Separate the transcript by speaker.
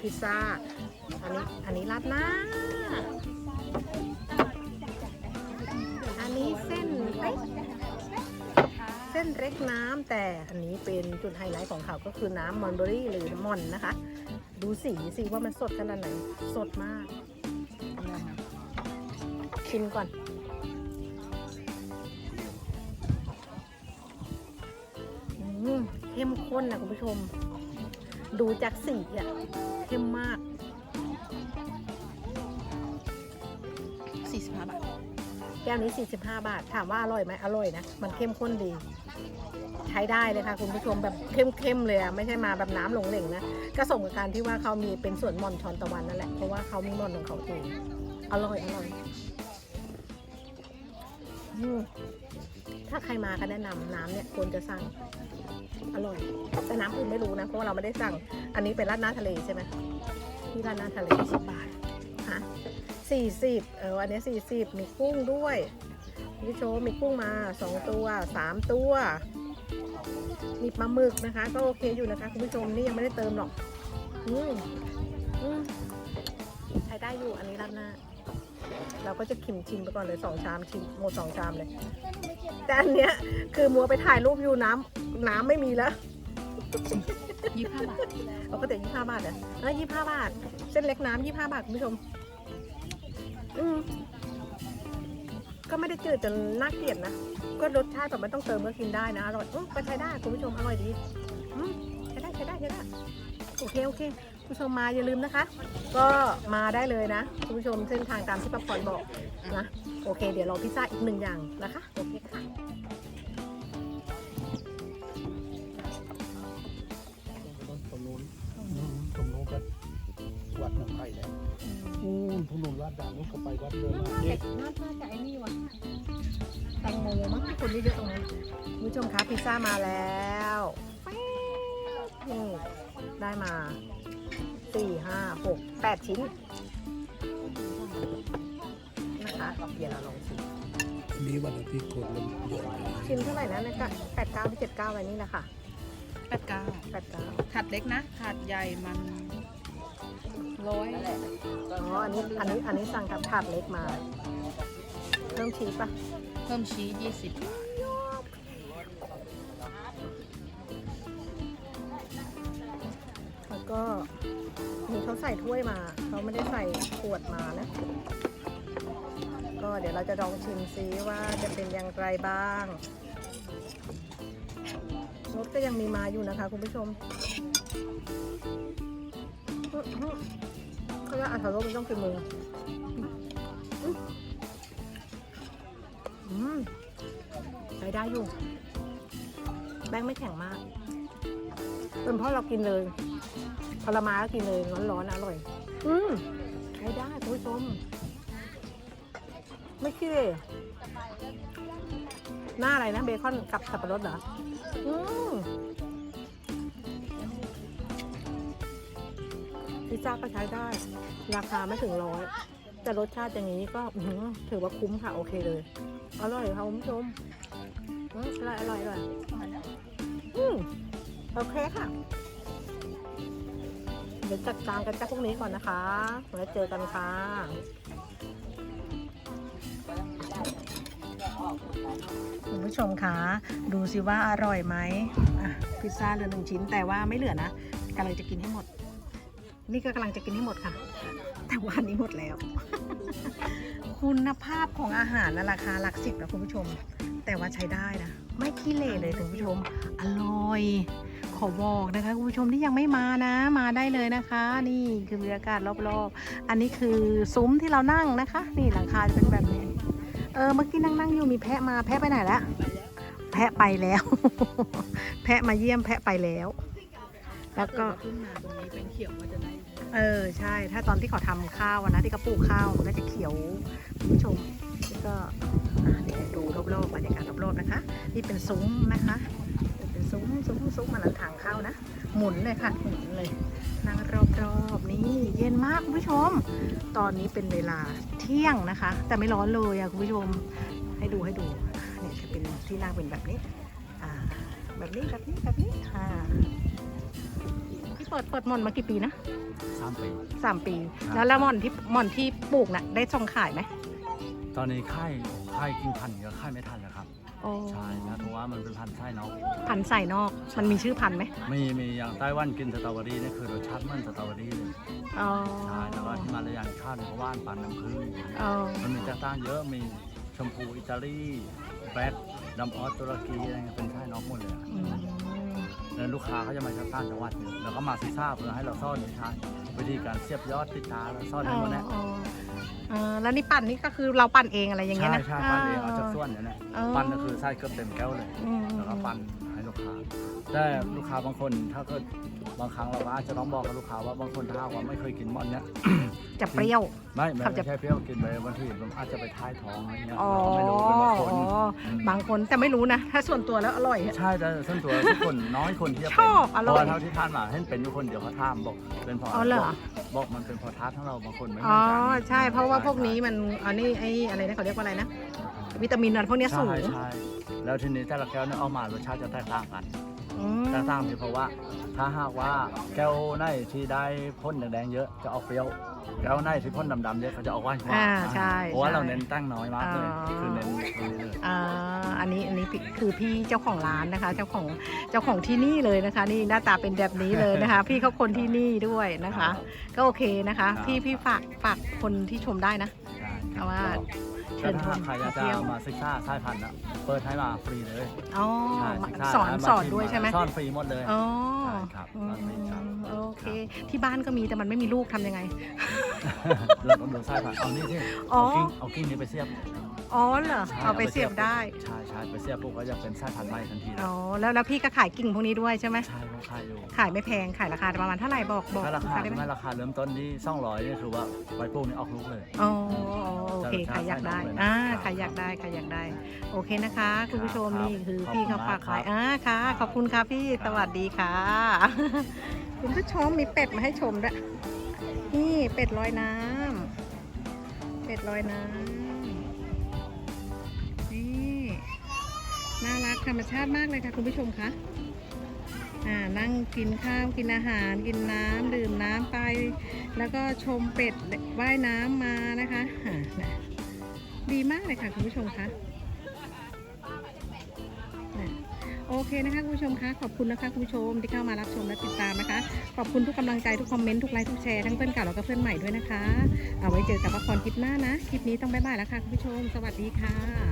Speaker 1: พิซซ่า อันนี้ อันนี้ราดหน้า อันนี้เส้นเล็กเส้นเล็กน้ำแต่อันนี้เป็นจุดไฮไลท์ของเขาก็คือน้ำมอนเบอรี่หรือมอนนะคะ ดูสีสิว่ามันสดขนาดไหน สดมากชิมก่อนอืมเข้มข้นนะคุณผู้ชม ดูจากสีอะเข้มมาก
Speaker 2: สี่สิบห้าบาท
Speaker 1: แก้วนี้ 45 บาท ถามว่าอร่อยไหมอร่อยนะ มันเข้มข้นดี ใช้ได้เลยค่ะ คุณผู้ชมแบบเข้มๆเลยอะไม่ใช่มาแบบน้ำหลงเหล่งนะก็ส่งกับการที่ว่าเขามีเป็นส่วนหม่อนชอนตะวันนั่นแหละ เพราะว่าเขามีหม่อนของเขาเอง อร่อยอร่อยอม ถ้าใครมาก็แนะนำน้ำเนี่ยควรจะสั่งอร่อย แต่น้ำอื่นไม่รู้นะเพราะว่าเราไม่ได้สั่ง อันนี้เป็นราดหน้าทะเลใช่ไหมที่ราดหน้าทะเลสิบบาทฮะสี่สิบเอออันนี้สี่สิบมีกุ้งด้วยคุณผู้ชมมีกุ้งมาสองตัวสามตัวมีปลาหมึกนะคะ ก็โอเคอยู่นะคะคุณผู้ชมนี่ยังไม่ได้เติมหรอกอืมอืมใช้ได้อยู่อันนี้ราดหน้า เราก็จะขิมชิมไปก่อนเลยสองชามชิมหมดสองชามเลย แต่อันเนี้ยคือมัวไปถ่ายรูปอยู่น้ำน้ำไม่มีแล้ว
Speaker 2: ยี่สิบห้าบาท
Speaker 1: ปกติยี่ห้าบาทเหรอเออยี่ห้าบาท เส้นเล็กน้ำยี่ห้าบาทคุณผู้ชม อืมก็ไม่ได้จืดจนน่าเกลียดนะ ก็รสชาติแบบไม่ต้องเติมก็กินได้นะ อร่อยอืมก็ใช้ได้คุณผู้ชมอร่อยดีอืมใช้ได้ใช้ได้ใช้ได้ โอเค โอเคคุณ ผู้ชมมาอย่าลืมนะคะ ก็มาได้เลยนะคุณผู้ชมเส้นทางตามที่ป้าพรบอกนะโอเค เดี๋ยวรอพิซซ่าอีกหนึ่งอย่างนะคะโอเคค่ะ
Speaker 3: ตรงนู้นตรงนู้นก็วัดน้ำไผ่แหละอืมตรงนู้นวัดด่านนู้นก็ไปวัดเดินมาเอ๊ะ
Speaker 1: น่าน่าจะไอ้นี่วะแตงโมมั้งคนเยอะๆตรงนั้นคุณผู้ชมคะพิซซ่ามาแล้วนี่ได้มา สี่ห้าหกแปดชิ้นนะคะเดี๋ยวเราลองชิม
Speaker 3: มีวันอาทิตย์คนมันเยอะเลย
Speaker 1: ชิ้นเท่าไหร่นะในกะแปดเก้าเจ็ดเก้าอะไรนี่แหละค่ะ
Speaker 2: แปดเก้า
Speaker 1: แปดเก้า
Speaker 2: ถาดเล็กนะถาดใหญ่มันร้อย
Speaker 1: อ๋ออันนี้อันนี้อันนี้สั่งกับถาดเล็กมา เพิ่มชีสปะ
Speaker 2: เพิ่มชีสยี่สิบ
Speaker 1: ก็มีเขาใส่ถ้วยมา เขาไม่ได้ใส่ขวดมานะ ก็เดี๋ยวเราจะลองชิมซิว่าจะเป็นอย่างไรบ้างรสก็ยังมีมาอยู่นะคะ คุณผู้ชมอื้อหือเขาว่าอัตรสมันต้องเป็นมือใช้ได้อยู่ แป้งไม่แข็งมาก เป็นเพราะเรากินเลย พอละมาก็กินเลยร้อนๆอร่อย อืมใช้ได้คุณผู้ชม ไม่ขี้เลยหน้าอะไรนะเบคอนกับสับปะรดเหรอ อืมพิซซ่าก็ใช้ได้ ราคาไม่ถึงร้อย แต่รสชาติอย่างนี้ก็อื้อหือถือว่าคุ้มค่ะ โอเคเลย อร่อยค่ะคุณผู้ชมอืมอร่อยอร่อยอร่อยอืมโอเคค่ะ เดี๋ยวจัดการกันจ้าพวกนี้ก่อนนะคะแล้วเจอกันค่ะคุณผู้ชมคะดูสิว่าอร่อยไหมพิซซ่าเหลือหนึ่งชิ้นแต่ว่าไม่เหลือนะกำลังจะกินให้หมด นี่ก็กำลังจะกินให้หมดค่ะ แต่ว่าอันนี้หมดแล้ว คุณภาพของอาหารนะราคาหลักสิบนะคุณผู้ชม แต่ว่าใช้ได้นะ ไม่ขี้เหร่เลยคุณผู้ชม อร่อย ขอบอกนะคะคุณผู้ชมที่ยังไม่มานะ มาได้เลยนะคะ นี่คือบรรยากาศรอบๆ อันนี้คือซุ้มที่เรานั่งนะคะ นี่หลังคาจะเป็นแบบนี้ เออเมื่อกี้นั่งนั่งๆอยู่มีแพะมาแพะไปไหนแล้วแพะไปแล้ว แพะมาเยี่ยมแพะไปแล้ว แล้วก็
Speaker 2: ขึ้นมาตรงนี้เป็นเขียวมันจะได้
Speaker 1: เออใช่ ถ้าตอนที่เขาทำข้าวนะที่เขาปลูกข้าวมันก็จะเขียวคุณผู้ชมแล้วก็ดูรอบๆบรรยากาศรอบๆนะคะ นี่เป็นซุ้มนะคะ เป็นซุ้มซุ้มซุ้มมันนั้นทางเข้านะ หมุนเลยค่ะหมุนเลยนั่งรอบๆนี่เย็นมากคุณผู้ชม ตอนนี้เป็นเวลาเที่ยงนะคะ แต่ไม่ร้อนเลยอะคุณผู้ชมให้ดูให้ดูอะเนี่ยจะเป็นที่นั่งเป็นแบบนี้อ่าแบบนี้แบบนี้แบบนี้อ่าเปิดเปิดหม่อนมากี่ปีนะ
Speaker 4: สามปี
Speaker 1: สามปี
Speaker 4: ครับ
Speaker 1: แล้วแล้วหม่อนที่หม่อนที่ปลูกน่ะได้ส่งขายไหม
Speaker 4: ตอนนี้ค่ายค่ายกินพันธุ์ก็ค่ายไม่ทันแล้วครับ
Speaker 1: โอ้
Speaker 4: ใช่นะเพราะว่ามันเป็นพันธุ์ไส้นก
Speaker 1: พันธุ์ใส่นอก มันมีชื่อพันธุ์ไหม
Speaker 4: มีมีอย่างไต้หวันกินสตรอเบอรี่นี่คือรสชาติเหมันสตรอเบอรี่เลย
Speaker 1: อ๋อ
Speaker 4: ใช่แล้วก็ที่มาลายันข้าวเนี่ยก็ว่านปันน้ำผึ้งอย่างเงี้ย
Speaker 1: อ๋อ
Speaker 4: มันมีแตกต่างเยอะมีชมพูอิตาลีแบล็คดำออสตุรกีอะไรเงี้ยเป็นไส้นกหมดเลยอะ
Speaker 1: อืม
Speaker 4: แล้วลูกค้าเขาจะมาจากต่างจังหวัดเยอะแล้วก็มาที่ทราบเพื่อให้เราซ่อนวิชาวิธีการเสียบยอดติดตาแล้วซ่อนให้หมดเนี่ย
Speaker 1: อ๋อเออ แล้วนี่ปั่นนี่ก็คือเราปั่นเองอะไรอย่างเงี้ย
Speaker 4: ใช่
Speaker 1: นะ
Speaker 4: ใช่ปั้นเองเอาจากส่วนเนี่ยนะ
Speaker 1: เออ
Speaker 4: ปั้นก็คือไส้เกือบเต็มแก้วเลย
Speaker 1: อืม
Speaker 4: แล้วก็ปั้นให้ลูกค้าแต่ลูกค้าบางคนถ้าเกิด บางครั้งเราก็อาจจะต้องบอกกับลูกค้าว่าบางคนถ้าว่าไม่เคยกินม่อนเนี้ย
Speaker 1: จะเปรี้ยว
Speaker 4: ไม่ไม่
Speaker 1: ครับจะ
Speaker 4: ไม่ใช่เปรี้ยวกินไปบางทีมันอาจจะไปท้ายท้องอะไรเงี้ย
Speaker 1: อ๋อ
Speaker 4: เราก็ไม่รู้เป็นบางคน
Speaker 1: อ๋อบางคนแต่ไม่รู้นะ ถ้าส่วนตัวแล้วอร่อย
Speaker 4: ใช่แต่ส่วนตัวทุกคนน้อยคนที่จะ
Speaker 1: ช
Speaker 4: เป็น
Speaker 1: อบอ
Speaker 4: เพ
Speaker 1: ร่อย
Speaker 4: ราะว่าเท่าที่ท่านมาเห็นเป็นทุกคนเดี๋ยวเขาถามบอกเป็นเพราะ
Speaker 1: อ๋อเหรอ
Speaker 4: บอกบอกมันเป็นเพราะทัดทั้งเราบางคนไม่
Speaker 1: อ๋อ
Speaker 4: มั่นใจ
Speaker 1: ใช่ เพราะว่าพวกนี้มันอันนี้ไอ้อะไรนะเขาเรียกว่าอะไรนะ วิตามินอะไรพวกเนี้ยสู
Speaker 4: ใช่
Speaker 1: ง
Speaker 4: ใช่แล้วทีนี้แต่ละแก้วเนี่ยเอามารสชาติจะแตกต่างกัน
Speaker 1: อืม
Speaker 4: แตกต่างที่เพราะว่า ถ้าหากว่าแก้วไหนที่ได้พ่นแดงๆเยอะจะออกเปรี้ยว แก้วไหนที่พ่นดำๆเยอะเขาจะออกหวานกว่า
Speaker 1: อ่าใช่
Speaker 4: เพราะว่า
Speaker 1: ใช่
Speaker 4: เราเน้นตั้งน้อยมากเลย
Speaker 1: อ๋อ
Speaker 4: คือเน้นตรงนี้เลย
Speaker 1: อ่าอันนี้อันนี้พี่คือพี่เจ้าของร้านนะคะ เจ้าของเจ้าของที่นี่เลยนะคะ นี่หน้าตาเป็นแบบนี้เลยนะคะ พี่เขาคนที่นี่ด้วยนะคะ ก็โอเคนะคะ พี่พี่ฝากฝากคนที่ชมได้นะเพราะว่า เชิ
Speaker 4: แต่
Speaker 1: ญช
Speaker 4: ถ้ามใครอยากจะ
Speaker 1: เที่ยว
Speaker 4: มาศึกษาสายพันธุ์นะเปิดให้มาฟรีเลย
Speaker 1: อ๋อ
Speaker 4: ใช่ศึกษา
Speaker 1: สอน
Speaker 4: แล้วมา
Speaker 1: สอน
Speaker 4: ชิ
Speaker 1: ด้วยใช่ไหม
Speaker 4: สอนฟรีหมดเลย
Speaker 1: อ๋อ
Speaker 4: ใช่ครับ
Speaker 1: อื
Speaker 4: สอนฟรีครับ
Speaker 1: มโอเค ที่บ้านก็มีแต่มันไม่มีลูกทำยังไง
Speaker 4: เราต้องดูสายพันธุ์เอานี่ที่
Speaker 1: อ๋อ
Speaker 4: เอากิ้งเอากิ้งนี้ไปเสียบ
Speaker 1: อ๋อเหรอ
Speaker 4: ใช่
Speaker 1: เอาไปเสียบได้
Speaker 4: ใช่ใช่ไปเสียบปุ๊บก็จะเป็นสายพันธุ์ใหม่ทันทีเลย
Speaker 1: อ๋อแล้วแล้วพี่ก็ขายกิ่งพวกนี้ด้วยใช่ไหม
Speaker 4: ใช่ก็ขายอยู่
Speaker 1: ขายไม่แพงขายราคาประมาณเท่าไหร่บอกบอก
Speaker 4: ถ้ารา
Speaker 1: ลูก
Speaker 4: คา
Speaker 1: ค้าได้
Speaker 4: ใช่
Speaker 1: ไห
Speaker 4: ไห
Speaker 1: ม
Speaker 4: มราคาเริ่มต้นที่200นี่คือว่าใบปลูกนี่ออกลูกเลย
Speaker 1: อ๋อโอเค
Speaker 4: จะ
Speaker 1: ใครอยากได้
Speaker 4: ใส่น้องเลยนะ
Speaker 1: อ่า
Speaker 4: ครับ
Speaker 1: ใครอยากได้ใครอยากได้ โอเคนะคะ คุณผู้ชม
Speaker 4: ครับ
Speaker 1: นี่คือ
Speaker 4: ขอบ
Speaker 1: พี่
Speaker 4: คุณ
Speaker 1: เขาฝาก
Speaker 4: มากครับ
Speaker 1: ขายอ่าค่ะ ขอบคุณค่ะพี่
Speaker 4: ครับ
Speaker 1: สวัสดีค่ะ คุณผู้ชมมีเป็ดมาให้ชมด้วยนี่เป็ดลอยน้ำเป็ดลอยน้ำนี่น่ารักธรรมชาติมากเลยค่ะ คุณผู้ชมคะอ่านั่งกินข้าวกินอาหารกินน้ำดื่มน้ำไป แล้วก็ชมเป็ดว่ายน้ำมานะคะอ่านะ ดีมากเลยค่ะคุณผู้ชมคะโอเคนะคะคุณผู้ชมคะขอบคุณนะคะคุณผู้ชมที่เข้ามารับชมและติดตามนะคะ ขอบคุณทุกกำลังใจทุกคอมเมนต์ทุกไลค์ทุกแชร์ทั้งเพื่อนเก่าแล้วก็เพื่อนใหม่ด้วยนะคะ เอาไว้เจอกับละครคลิปหน้านะ คลิปนี้ต้องบ๊ายบายแล้วค่ะคุณผู้ชม สวัสดีค่ะ